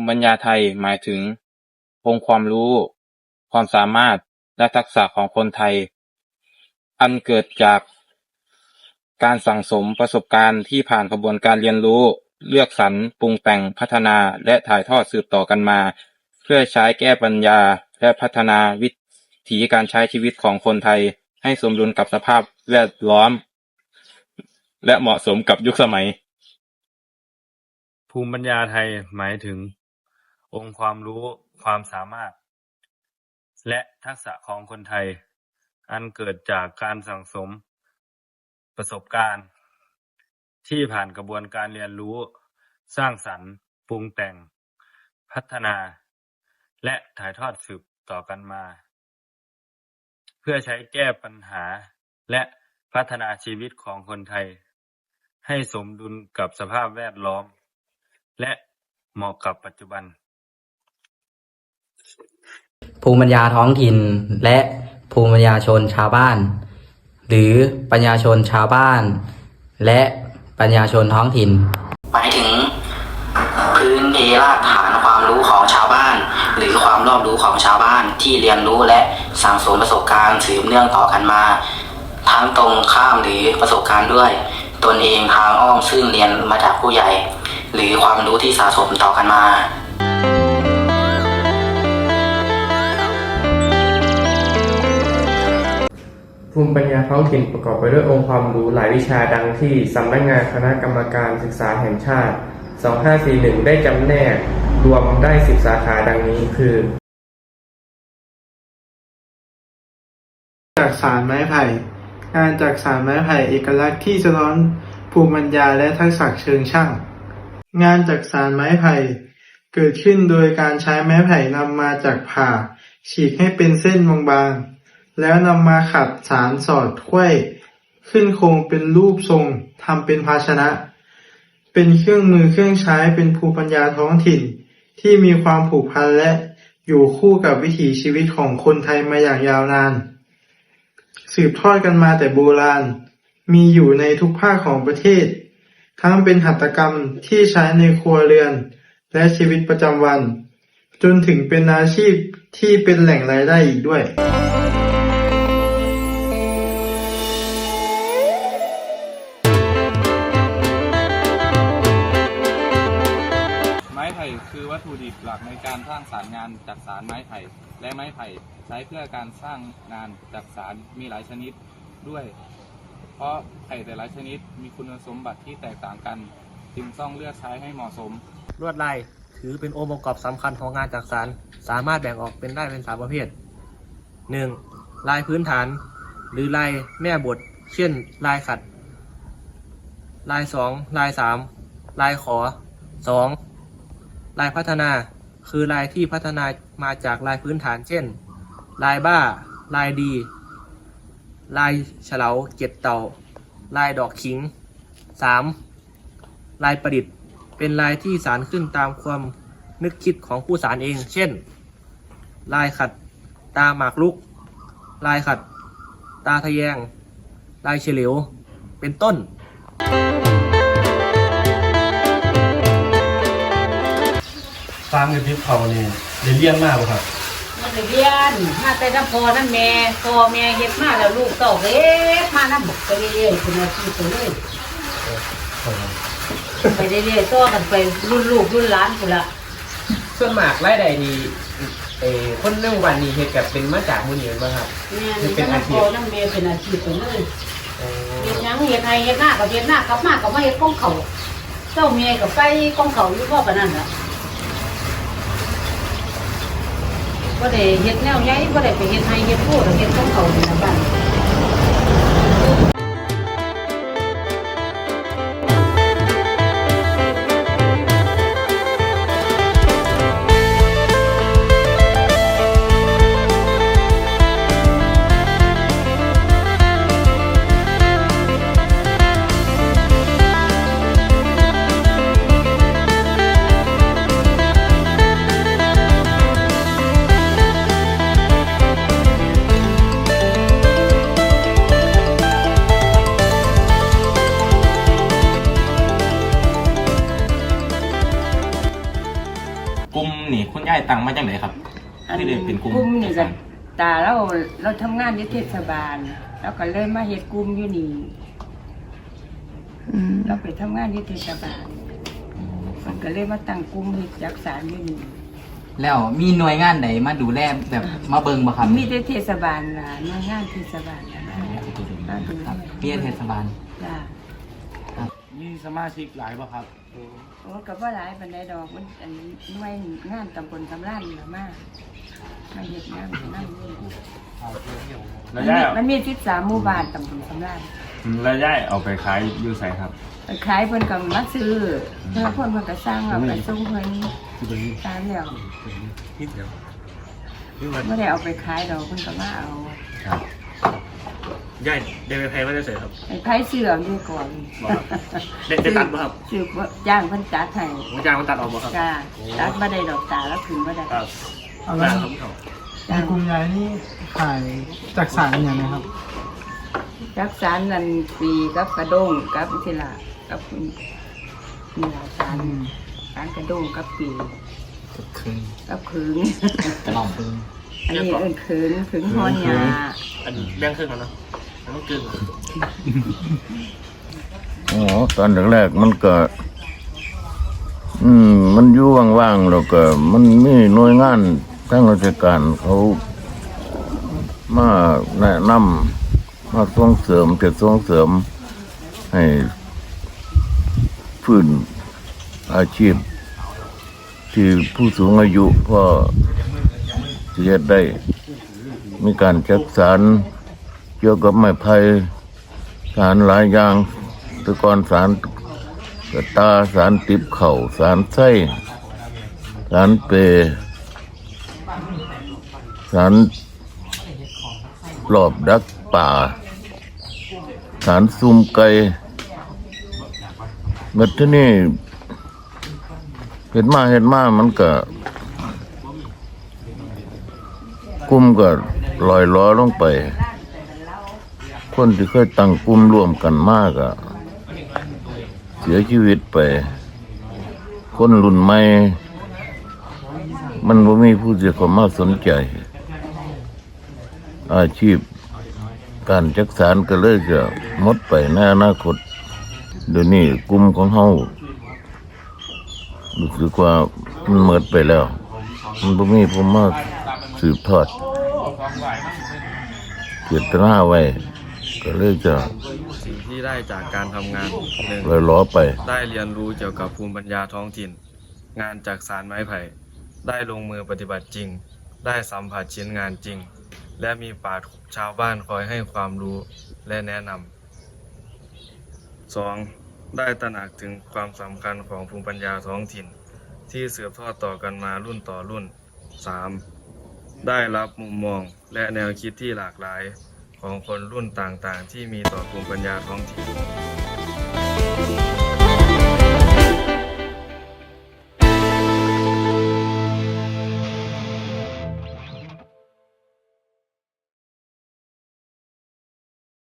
มิปัญญาไทยหมายถึง องค์ความรู้ ความสามารถ และทักษะของคนไทย อันเกิดจากการสั่งสมประสบการณ์ที่ผ่านกระบวนการเรียนรู้ เลือกสรรปรุงแต่งพัฒนาและถ่ายทอดสืบต่อกันมา เพื่อใช้แก้ปัญญาและพัฒนาวิถีการใช้ชีวิตของคนไทย ให้สมดุลกับสภาพแวดล้อม และเหมาะสมกับยุคสมัย ภูมิปัญญาไทยหมายถึง องค์ความรู้ ความสามารถ และทักษะของคนไทย อันเกิดจากการสั่งสม ประสบการณ์ ที่ผ่านกระบวนการเรียนรู้ สร้างสรรค์ ปรุงแต่ง พัฒนา และถ่ายทอดสืบต่อกันมา เพื่อใช้แก้ปัญหาและพัฒนาชีวิตของคนไทย ให้สมดุลกับสภาพแวดล้อม และเหมาะกับปัจจุบัน ภูมิปัญญาท้องถิ่น และภูมิปัญญาชนชาวบ้าน หรือปัญญาชนชาวบ้าน และปัญญาชนท้องถิ่น หมายถึง พื้นเพรากฐานความรู้ของชาวบ้าน หรือความรอบรู้ของชาวบ้านที่เรียนรู้และสั่งสมประสบการณ์สืบเนื่องต่อกันมา ทั้งตรงข้ามหรือประสบการณ์ด้วย ตนเองทางอ้อมซึ่งเรียนมาจากผู้ใหญ่ หรือความรู้ที่สะสมต่อกันมา ภูมิปัญญาท้องถิ่นประกอบไปด้วยองค์ความรู้หลายวิชาดังที่สำนักงานคณะกรรมการศึกษาแห่งชาติ 2541 ได้จำแนกรวมได้ 10 สาขาดังนี้คือจากสารไม้ไผ่ งานจากสารไม้ไผ่เอกลักษณ์ที่สะท้อนภูมิปัญญาและทักษะเชิงช่าง งานจากสารไม้ไผ่เกิดขึ้นโดยการใช้ไม้ไผ่นำมาจากผ่า ฉีกให้เป็นเส้นบางๆ แล้วนำมาขัดสารสอดไขว้ขึ้นโครงเป็นรูปทรงทำเป็นภาชนะ เป็นเครื่องมือเครื่องใช้เป็นภูมิปัญญาท้องถิ่น ที่มีความผูกพันและอยู่คู่กับวิถีชีวิตของคนไทยมาอย่างยาวนาน สืบทอดกันมาแต่โบราณ มีอยู่ในทุกภาคของประเทศ ทั้งเป็นหัตถกรรมที่ใช้ในครัวเรือน และชีวิตประจำวัน จนถึงเป็นอาชีพที่เป็นแหล่งรายได้อีกด้วยานจากสารไม้ไผ่ และไม้ไผ่ใช้เพื่อการสร้างงานจากสารมีหลายชนิดด้วย เพราะไผ่แต่ละชนิดมีคุณสมบัติที่แตกต่างกัน จึงต้องเลือกใช้ให้เหมาะสม ลวดลายถือเป็นองค์ประกอบสำคัญของงานจักสารสามารถแบ่งออกเป็นได้เป็นสามประเภท 1. ลายพื้นฐาน หรือลายแม่บท เช่น ลายขัด ลาย 2 ลาย 3 ลายขอ 2. ลายพัฒนา คือลายที่พัฒนามาจากลายพื้นฐานเช่น ลายบ้า ลายดี ลายเฉลาเจ็ดเต่า ลายดอกขิง 3. ลายประดิษฐ์เป็นลายที่สารขึ้นตามความนึกคิดของผู้สารเอง เช่น ลายขัดตาหมากลุก ลายขัด ตาทะแยง ลายเฉลียว เป็นต้น ฟาร์มกับทิพเขาเนี่ยเรียนเรียนมากบ่ครับมันได้เรียนมาแต่น้ำพอน้ำแม่พ่อแม่เฮ็ดมาแล้วลูกเต้าเฮ็ดมาน้ำบุกไปเรื่อยๆเป็นอาชีพไปเลยไปเรื่อยๆต่อกันไปรุ่นลูกรุ่นหลานพุ่นละส่วนมากรายได้ดีเออคนในหมู่บ้านนี้เฮ็ดกับเป็นมาจากมื้อนี้แม่นบ่ครับ แม่นี่น้ำพอน้ำแม่เป็นอาชีพไปเลยเฮ็ดหยังเฮ็ดไห้เฮ็ดหน้ากับเฮ็ดหน้ากลับมากับมาเฮ็ดของเขาเจ้าแม่กับไปของเขาอยู่พ่อปานนั้นล่ะ ก็ได้เฮ็ดแนวใหญ่ก็ได้ไปเฮ็ดไห้เฮ็ดพูดเฮ็ดของเขาในบ้าน จังไหนครับอันที่ได้เป็นกลุ่มกลุ่มนี่จัก็ดสรรตาเราเราทำงานอยู่เทศบาลแล้วก็เลยมาเฮ็ดกลุ่มอยู่นี่เราไปทำงานอยู่เทศบาลมันก็เลยมาตั้งกลุ่มเฮ็ดจักสารอยู่นี่แล้วมีหน่วยงานไหนมาดูแลแบบมาเบิงบ่ครับมีแต่เทศบาลล่ะหน่วยงานเทศบาลล่ะมาดูครับแลมีเทศบาล จ้า มีสมาชิกหลายป่ะครับ โอ้ก็บ่หลายปานใดดอกมันอันหน่วยงานตำบลตำรานน่ะมามาเฮ็ดงานนำนี่แล้วย่ายมันมี13หมู่บ้านตำบลตำรานแล้วย่ายเอาไปขายอยู่ใส่ครับ ขายเพิ่นก็มาซื้อเพิ่นเพิ่นก็สร้างเอาไปส่งเพิ่นตามแล้วนิดเดียวบ่ได้เอาไปขายดอกเพิ่นก็มาเอา ย่ายเดยวไปแพงว่าจะเสร็จครับ ไอ้ไผซื้อเอาอยู่ก่อนได้ได้ตัดบ่ครับซื้อบ่จ้างเพิ่นจัดให้ผมจ้างมันตัดออกบ่ครับ จ้าตัดบ่ได้ดอกตาแล้วถึงบ่ได้ครับเอาจ้าละงครับเขาในกลุ่มยายนี่ขายจากสารอย่างไรครับจักสารนั่นปีกับกระด้งกับสิล่ะกับนี่ล่ะสารสารกระด้งกับปีคืนกับขึง กระหล่ำปืนอันนี้เอิ้นขึงขึงฮอนยาอันแบ่งครึ่งกันเนาะมันต้ อ๋อตอนแรกๆมันก็ อืม มันอยู่ว่างๆแล้วก็ มันมีหน่วยงานทางราชการเขามาแนะนำมาส่งเสริมจะส่งเสริม ให้ฟื้นอาชีพ ที่ผู้สูงอายุพอจะเฮ็ดได้ มีการจักสาร เกี่ยวกับไม้ไผ่สารหลายอย่างตะกอนสารกระตาสารติบเข่าสารไส้สารเปสารหลอบดักป่า สารซุ่มไก่เมื่อที่นี่เห็นมาเห็นมามันก็กลุ่มก็ลอยล้อลงไป คนที่เคยตั้งกลุ่มร่วมกันมากอะเสียชีวิตไป คนรุ่นใหม่ มันบ่มีผู้ที่เข้ามมาสนใจ อาชีพการจักสารก็เลยจะหมดไปในอนาคตเดี๋ยวนี้กลุ่มของเฮารู้สึกว่ามันหมดไปแล้ว มันบ่มีผู้มาสืบทอดเจตนาไว้ ก็เลยจะสิ่งที่ได้จากการทำงานหนึ่งลอยล้อไป ได้เรียนรู้เกี่ยวกับภูมิปัญญาท้องถิ่น งานจากสารไม้ไผ่ ได้ลงมือปฏิบัติจริง ได้สัมผัสชิ้นงานจริง และมีปราชญ์ชาวบ้านคอยให้ความรู้และแนะนำ 2. ได้ตระหนักถึงความสำคัญของภูมิปัญญาท้องถิ่น ที่สืบทอดต่อกันมารุ่นต่อรุ่น 3. ได้รับมุมมองและแนวคิดที่หลากหลาย ของคนรุ่นต่างๆ ที่มีต่อภูมิปัญญาท้องถิ่น